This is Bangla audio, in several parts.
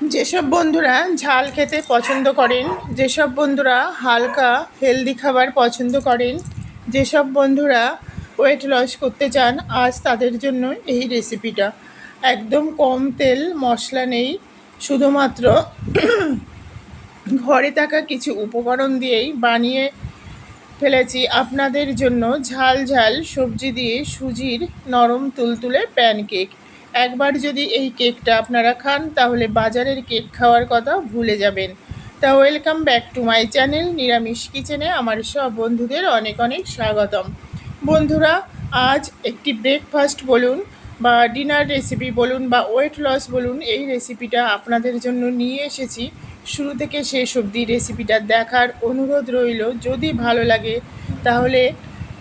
যেসব বন্ধুরা ঝাল খেতে পছন্দ করেন, যেসব বন্ধুরা হালকা হেলদি খাবার পছন্দ করেন, যেসব বন্ধুরা ওয়েট লস করতে চান, আজ তাদের জন্য এই রেসিপিটা একদম কম তেল, মশলা নেই, শুধুমাত্র ঘরে থাকা কিছু উপকরণ দিয়েই বানিয়ে ফেলেছি। আপনাদের জন্য ঝাল ঝাল সবজি দিয়ে সুজির নরম তুলতুলে প্যানকেক একবার যদি এই কেকটা আপনারা খান, তাহলে বাজারের কেক খাওয়ার কথা ভুলে যাবেন। তা welcome back to my channel নিরামিষ কিচেনে আমার সব বন্ধুদের অনেক অনেক স্বাগতম। বন্ধুরা, আজ একটি ব্রেকফাস্ট বলুন বা ডিনার রেসিপি বলুন বা ওয়েট লস বলুন, এই রেসিপিটা আপনাদের জন্য নিয়ে এসেছি। শুরু থেকে শেষ অবধি রেসিপিটা দেখার অনুরোধ রইল। যদি ভালো লাগে, তাহলে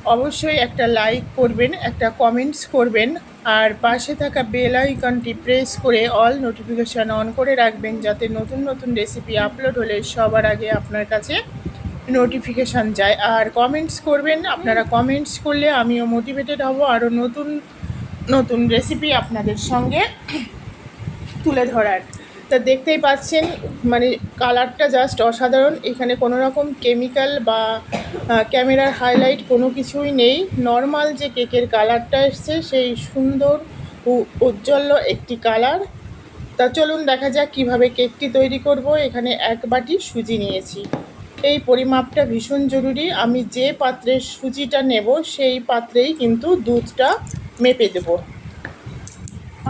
অবশ্যই একটা লাইক করবেন, একটা কমেন্টস করবেন। আর পাশে থাকা বেল আইকনটি প্রেস করে অল নোটিফিকেশান অন করে রাখবেন যাতে নতুন নতুন রেসিপি আপলোড হলে সবার আগে আপনার কাছে নোটিফিকেশান যায়। আর কমেন্টস করবেন, আপনারা কমেন্টস করলে আমিও মোটিভেটেড হব আরও নতুন নতুন রেসিপি আপনাদের সঙ্গে তুলে ধরার। তা দেখতেই পাচ্ছেন মানে কালারটা জাস্ট অসাধারণ। এখানে কোনো রকম কেমিক্যাল বা ক্যামেরার হাইলাইট কোনো কিছুই নেই। নর্মাল যে কেকের কালারটা এসছে, সেই সুন্দর উজ্জ্বল একটি কালার। তা চলুন দেখা যাক কীভাবে কেকটি তৈরি করব। এখানে এক বাটি সুজি নিয়েছি। এই পরিমাপটা ভীষণ জরুরি। আমি যে পাত্রে সুজিটা নেব, সেই পাত্রেই কিন্তু দুধটা মেপে দেবো।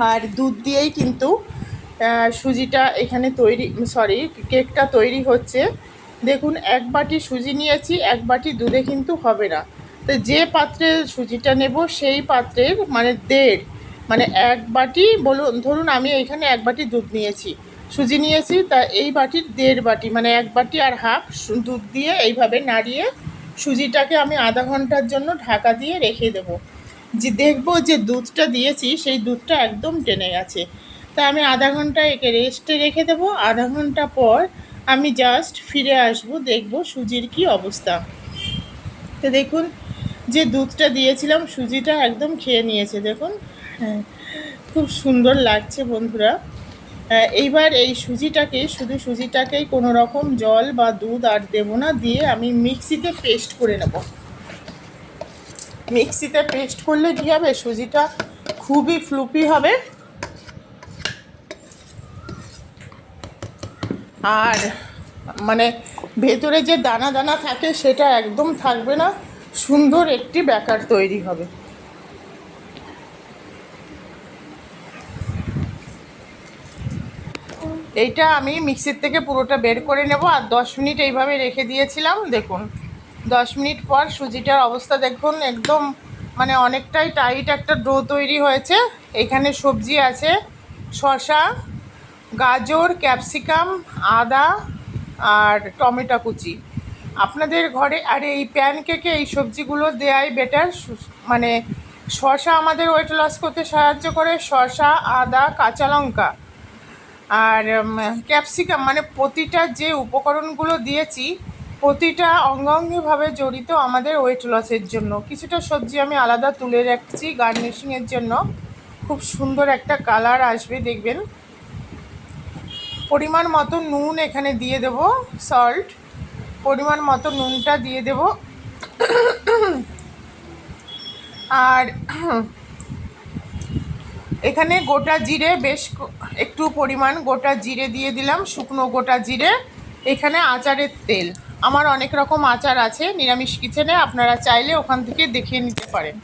আর দুধ দিয়েই কিন্তু সুজিটা এখানে তৈরি সরি কেকটা তৈরি হচ্ছে। দেখুন, এক বাটি সুজি নিয়েছি, এক বাটি দুধে কিন্তু হবে না। তো যে পাত্রে সুজিটা নেব, সেই পাত্রের মানে দেড় মানে এক বাটি, বলুন, ধরুন আমি এখানে এক বাটি দুধ নিয়েছি, সুজি নিয়েছি, তা এই বাটির দেড় বাটি মানে এক বাটি আর হাফ দুধ দিয়ে এইভাবে নাড়িয়ে সুজিটাকে আমি আধা ঘণ্টার জন্য ঢাকা দিয়ে রেখে দেবো। যে দেখব যে দুধটা দিয়েছি, সেই দুধটা একদম টেনে গেছে। তা আমি আধা ঘণ্টা একে রেস্টে রেখে দেবো, আধা ঘণ্টা পর আমি জাস্ট ফিরে আসব, দেখব সুজির কি অবস্থা। তো দেখুন, যে দুধটা দিয়েছিলাম, সুজিটা একদম খেয়ে নিয়েছে, দেখুন। হ্যাঁ খুব সুন্দর লাগছে বন্ধুরা। এইবার এই সুজিটাকে, শুধু সুজিটাকেই কোনো রকম জল বা দুধ আর দেবো না, দিয়ে আমি মিক্সিতে পেস্ট করে নেব। মিক্সিতে পেস্ট করলে কী হবে? সুজিটা খুবই ফ্লুপি হবে। আর মানে ভেতরে যে দানা দানা থাকে সেটা একদম থাকবে না, সুন্দর একটি ব্যাকার তৈরি হবে। এইটা আমি মিক্সির থেকে পুরোটা বের করে নেব আর দশ মিনিট এইভাবে রেখে দিয়েছিলাম, দেখুন। দশ মিনিট পর সুজিটার অবস্থা দেখুন, একদম মানে অনেকটাই টাইট একটা ডো তৈরি হয়েছে। এখানে সবজি আছে, শসা গাজর, ক্যাপসিকাম, আদা আর টমেটো কুচি। আপনাদের ঘরে, আর এই প্যান কেকে এই সবজিগুলো দেয়াই বেটার মানে শসা আমাদের ওয়েট লস করতে সাহায্য করে। শসা, আদা, কাঁচা লঙ্কা আর ক্যাপসিকাম। মানে প্রতিটা যে উপকরণগুলো দিয়েছি, প্রতিটা অঙ্গাঙ্গিভাবে জড়িত আমাদের ওয়েট লসের জন্য। কিছুটা সবজি আমি আলাদা তুলে রাখছি গার্নিশিংয়ের জন্য। খুব সুন্দর একটা কালার আসবে, দেখবেন। পরিমাণ মতো নুন এখানে দিয়ে দেব সল্ট পরিমাণ মতো নুনটা দিয়ে দেব। আর এখানে গোটা জিরে, বেশ একটু পরিমাণ গোটা জিরে দিয়ে দিলাম, শুকনো গোটা জিরে। এখানে আচারের তেল। আমার অনেক রকম আচার আছে নিরামিষ কিচেনে, আপনারা চাইলে ওখান থেকে দেখিয়ে নিতে পারেন।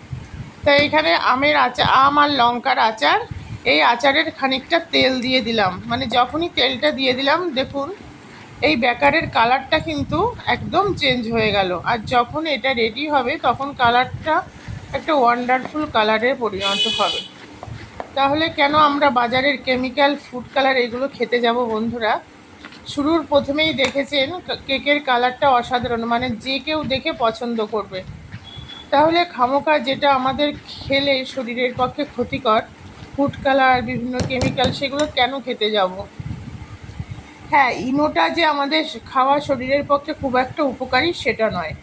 তাই এখানে আমের আচার আম আর লঙ্কার আচার। এই আচারের খানিকটা তেল দিয়ে দিলাম। মানে যখনই তেলটা দিয়ে দিলাম, দেখুন, এই ব্যাকারের কালারটা কিন্তু একদম চেঞ্জ হয়ে গেল। আর যখন এটা রেডি হবে, তখন কালারটা একটা ওয়ান্ডারফুল কালারে পরিণত হবে। তাহলে কেন আমরা বাজারের কেমিক্যাল ফুড কালার এগুলো খেতে যাব বন্ধুরা? শুরুর প্রথমেই দেখেছেন কেকের কালারটা অসাধারণ মানে যে কেউ দেখে পছন্দ করবে। তাহলে খামোকা যেটা আমাদের খেলে শরীরের পক্ষে ক্ষতিকর ফুড কালার বিভিন্ন কেমিক্যাল সেগুলো কেন খেতে যাব? হ্যাঁ ইনোটা যে আমাদের খাওয়া শরীরের পক্ষে খুব একটা উপকারী সেটা নয়।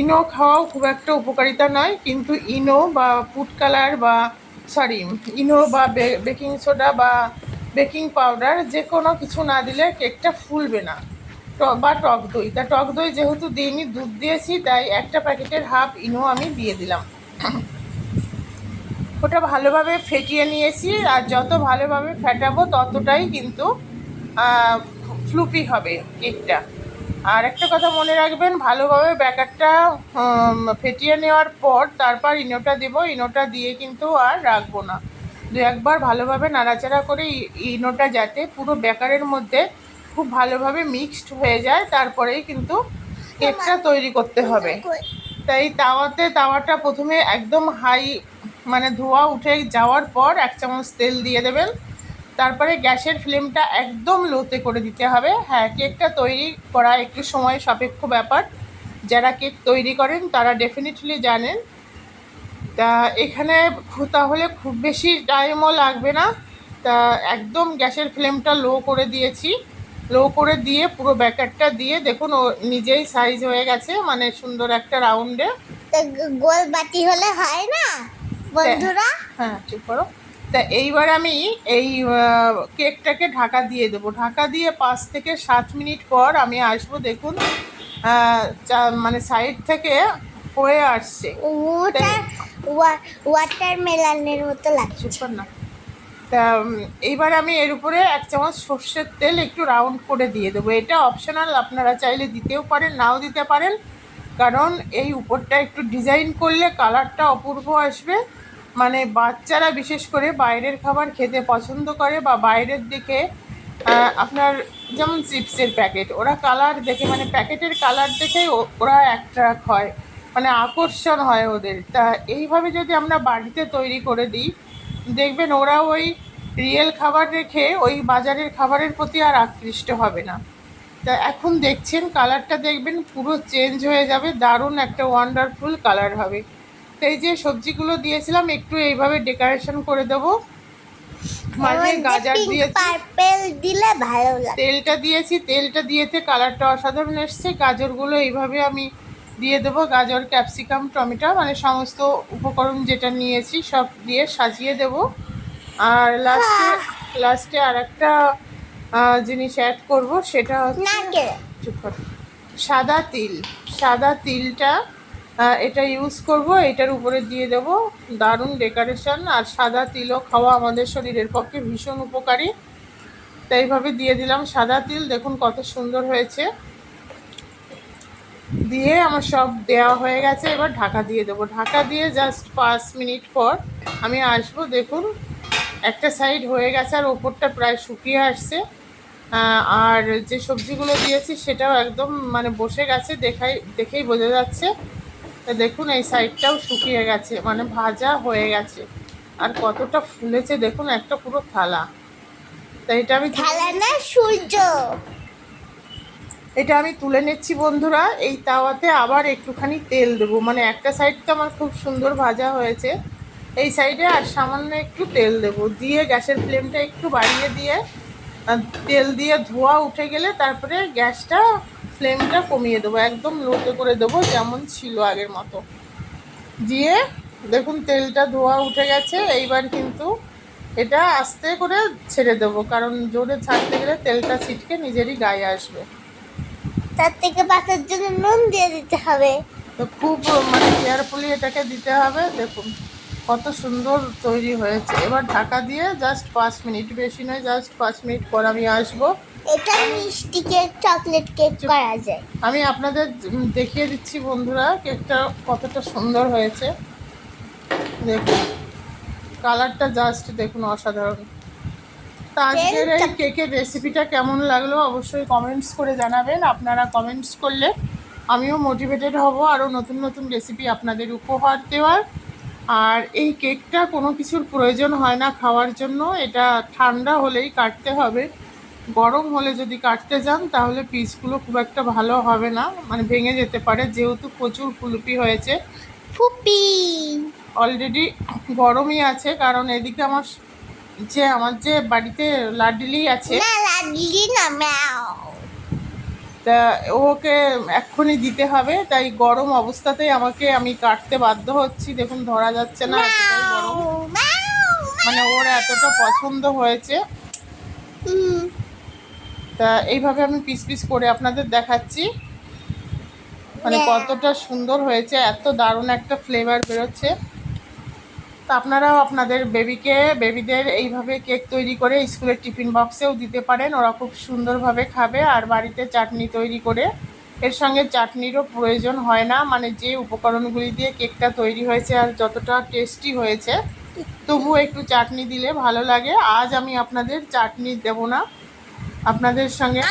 ইনো খাওয়াও খুব একটা উপকারিতা নয়, কিন্তু ইনো বা ফুড কালার বা সরি ইনো বা বেকিং সোডা বা বেকিং পাউডার যে কোনো কিছু না দিলে কেকটা ফুলবে না। বা টক দই। তা টক দই যেহেতু দিইনি, দুধ দিয়েছি, তাই একটা প্যাকেটের হাফ ইনো আমি দিয়ে দিলাম। ওটা ভালোভাবে ফেটিয়ে নিয়েছি আর যত ভালোভাবে ফেটাবো ততটাই কিন্তু ফ্লুপি হবে কেকটা। আর একটা কথা মনে রাখবেন, ভালোভাবে ব্যাকারটা ফেটিয়ে নেওয়ার পর তারপর ইনোটা দেব। ইনোটা দিয়ে কিন্তু আর রাখব না। দু একবার ভালোভাবে নাড়াচাড়া করে ইনোটা যাতে পুরো ব্যাকারের মধ্যে খুব ভালোভাবে মিক্সড হয়ে যায়, তারপরেই কিন্তু কেকটা তৈরি করতে হবে। তাই তাওয়াতে, তাওয়াটা প্রথমে একদম হাই মানে ধোয়া উঠে যাওয়ার পর এক চামচ তেল দিয়ে দেবেন। তারপরে গ্যাসের ফ্লেমটা একদম লোতে করে দিতে হবে। হ্যাঁ কেকটা তৈরি করা একটু সময় সাপেক্ষ ব্যাপার। যারা কেক তৈরি করেন, তারা ডেফিনেটলি জানেন। তা এখানে তাহলে খুব বেশি টাইমও লাগবে না। তা একদম গ্যাসের ফ্লেমটা লো করে দিয়েছি। লো করে দিয়ে পুরো ব্যাকারটা দিয়ে দেখুন, ও নিজেই সাইজ হয়ে গেছে মানে সুন্দর একটা রাউন্ডে গোল বাটি হলে হয় না? বন্ধুরা? হ্যাঁ চুপ করো। তা এইবার আমি এই কেকটাকে ঢাকা দিয়ে দেবো। ঢাকা দিয়ে পাঁচ থেকে সাত মিনিট পর আমি আসব দেখুন মানে সাইড থেকে হয়ে আসছে। ওটার ওয়াটার মেলানের মতো লাগছে। না তা এইবার আমি এর উপরে এক চামচ সর্ষের তেল একটু রাউন্ড করে দিয়ে দেবো। এটা অপশনাল আপনারা চাইলে দিতেও পারেন নাও দিতে পারেন। কারণ এই উপরটা একটু ডিজাইন করলে কালারটা অপূর্ব আসবে। মানে বাচ্চারা বিশেষ করে বাইরের খাবার খেতে পছন্দ করে বা বাইরের দিকে আপনার যেমন চিপসের প্যাকেট ওরা কালার দেখে মানে প্যাকেটের কালার দেখেই ওরা অ্যাট্রাক্ট হয়। মানে আকর্ষণ হয় ওদের। তা এইভাবে যদি আমরা বাড়িতে তৈরি করে দিই, দেখবেন ওরা ওই রিয়েল খাবার রেখে ওই বাজারের খাবারের প্রতি আর আকৃষ্ট হবে না। তা এখন দেখছেন কালারটা দেখবেন পুরো চেঞ্জ হয়ে যাবে দারুণ একটা ওয়ান্ডারফুল কালার হবে। তো এই যে সবজিগুলো দিয়েছিলাম একটু এইভাবে ডেকোরেশন করে দেবো। মাঝে গাজর দিয়েছি। পার্পেল দিলে ভালো লাগে। তেলটা দিয়েছি তেলটা দিয়েতে কালারটা অসাধারণ এসছে। গাজরগুলো এইভাবে আমি দিয়ে দেবো গাজর ক্যাপসিকাম টমেটো মানে সমস্ত উপকরণ যেটা নিয়েছি সব দিয়ে সাজিয়ে দেব। আর লাস্টে লাস্টে আর একটা জিনিস অ্যাড করব সেটা হচ্ছে। সাদা তিল। সাদা তিলটা এটা ইউজ করব এটার উপরে দিয়ে দেব। দারুণ ডেকোরেশন আর সাদা তিলও খাওয়া আমাদের শরীরের পক্ষে ভীষণ উপকারী। তাই এইভাবে দিয়ে দিলাম সাদা তিল। দেখুন কত সুন্দর হয়েছে। দিয়ে আমার সব দেওয়া হয়ে গেছে। এবার ঢাকা দিয়ে দেবো। ঢাকা দিয়ে জাস্ট পাঁচ মিনিট পর আমি আসব। দেখুন একটা সাইড হয়ে গেছে আর ওপরটা প্রায় শুকিয়ে আসছে। আর যে সবজিগুলো দিয়েছি সেটাও একদম মানে বসে গেছে দেখাই দেখেই বোঝা যাচ্ছে। তো দেখুন এই সাইডটাও শুকিয়ে গেছে মানে ভাজা হয়ে গেছে। আর কতটা ফুলেছে দেখুন একটা পুরো থালা। তো এটা আমি তুলে খেলা না সূর্য। এটা আমি তুলে নিচ্ছি বন্ধুরা। এই তাওয়াতে আবার একটুখানি তেল দেবো। মানে একটা সাইড তো আমার খুব সুন্দর ভাজা হয়েছে। এই সাইডে আর সামান্য একটু তেল দেবো। দিয়ে গ্যাসের ফ্লেমটা একটু বাড়িয়ে দিয়ে তেল দিয়ে ধোয়া উঠে গেলে তারপরে গ্যাসটা ফ্লেমটা কমিয়ে দেবো একদম লোতে করে দেবো যেমন ছিল আগের মতো। দিয়ে দেখুন তেলটা ধোয়া উঠে গেছে এইবার কিন্তু এটা আস্তে করে ছেড়ে দেবো কারণ জোরে ছাড়তে গেলে তেলটা ছিটকে নিজেরই গায়ে আসবে। তার থেকে বাঁচার জন্য নুন দিয়ে দিতে হবে। তো খুব মানে কেয়ারফুলি এটাকে দিতে হবে দেখুন। কত সুন্দর তৈরি হয়েছে। এবার ঢাকা দিয়ে জাস্ট পাঁচ মিনিট বেশি নয় জাস্ট পাঁচ মিনিট পর আমি আসব। এটা মিষ্টি কেক চকলেট কেক করা যায়। আমি আপনাদের দেখিয়ে দিচ্ছি বন্ধুরা কেকটা কতটা সুন্দর হয়েছে। দেখুন কালারটা জাস্ট দেখুন অসাধারণ। তা আজকের এই কেকের রেসিপিটা কেমন লাগল অবশ্যই কমেন্টস করে জানাবেন। আপনারা কমেন্টস করলে আমিও মোটিভেটেড হব আরও নতুন নতুন রেসিপি আপনাদের উপহার দেওয়ার। আর এই কেকটা কোনো কিছুর প্রয়োজন হয় না খাওয়ার জন্য। এটা ঠান্ডা হলেই কাটতে হবে। গরম হলে যদি কাটতে যান তাহলে পিসগুলো খুব একটা ভালো হবে না। মানে ভেঙে যেতে পারে যেহেতু প্রচুর ফুলপি হয়েছে। ফুপি! অলরেডি গরমই আছে কারণ এদিকে আমার যে আমার যে বাড়িতে লাডলি আছে। না লাগলি না ম্যাও। তা ওকে এক্ষুনি দিতে হবে তাই গরম অবস্থাতেই আমাকে আমি কাটতে বাধ্য হচ্ছি। দেখুন ধরা যাচ্ছে না মানে ওর এতটা পছন্দ হয়েছে। তা এইভাবে আমি পিস পিস করে আপনাদের দেখাচ্ছি। মানে কতটা সুন্দর হয়েছে এত দারুণ একটা ফ্লেভার বেরোচ্ছে। তা আপনারাও আপনাদের বেবিকে বেবিদের এইভাবে কেক তৈরি করে স্কুলের টিফিন বক্সেও দিতে পারেন। ওরা খুব সুন্দরভাবে খাবে আর বাড়িতে চাটনি তৈরি করে এর সঙ্গে চাটনিরও প্রয়োজন হয় না। মানে যে উপকরণগুলি দিয়ে কেকটা তৈরি হয়েছে আর যতটা টেস্টি হয়েছে তবুও একটু চাটনি দিলে ভালো লাগে। আজ আমি আপনাদের চাটনি দেব না। আপনাদের সঙ্গে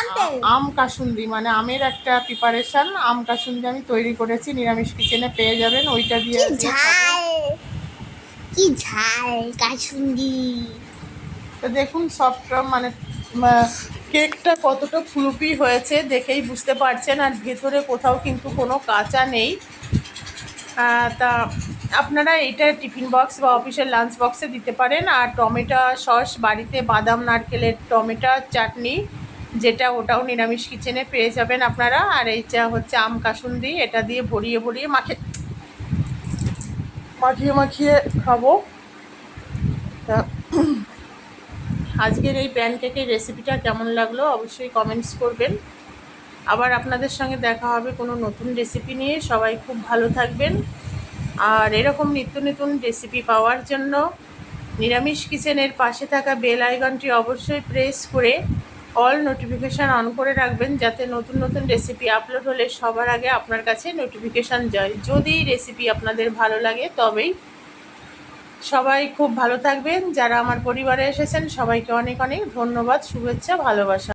আম কাসুন্দি মানে আমের একটা প্রিপারেশন আম কাসুন্দি আমি তৈরি করেছি নিরামিষ কিচেনে পেয়ে যাবেন। ওইটা দিয়ে কি ঝাল, কাসুন্দি। তো দেখুন সফট মানে কেকটা কতটা ফ্লুপি হয়েছে দেখেই বুঝতে পারছেন, আর ভেতরে কোথাও কিন্তু কোনো কাঁচা নেই। তা আপনারা এটা টিফিন বক্স বা অফিসের লাঞ্চ বক্সে দিতে পারেন, আর টমেটো সস, বাড়িতে বাদাম, নারকেলের টমেটো চাটনি, যেটা ওটাও নিরামিষ কিচেনে পেয়ে যাবেন আপনারা। আর এইটা হচ্ছে আম কাসুন্দি, এটা দিয়ে ভরিয়ে ভরিয়ে মাখে মাখিয়ে মাখিয়ে খাব। আজকের এই প্যানকেকের রেসিপিটা কেমন লাগল অবশ্যই কমেন্টস করবেন। আবার আপনাদের সঙ্গে দেখা হবে কোনো নতুন রেসিপি নিয়ে। সবাই খুব ভালো থাকবেন। আর এরকম নিত্য নতুন রেসিপি পাওয়ার জন্য নিরামিষ কিচেনের পাশে থাকা বেল আইকনটি অবশ্যই প্রেস করে অল নোটিফিকেশান অন করে রাখবেন যাতে নতুন নতুন রেসিপি আপলোড হলে সবার আগে আপনার কাছে নোটিফিকেশান যায়। যদি রেসিপি আপনাদের ভালো লাগে, তবেই সবাই খুব ভালো থাকবেন। যারা আমার পরিবারে এসেছেন, সবাইকে অনেক অনেক ধন্যবাদ, শুভেচ্ছা, ভালোবাসা।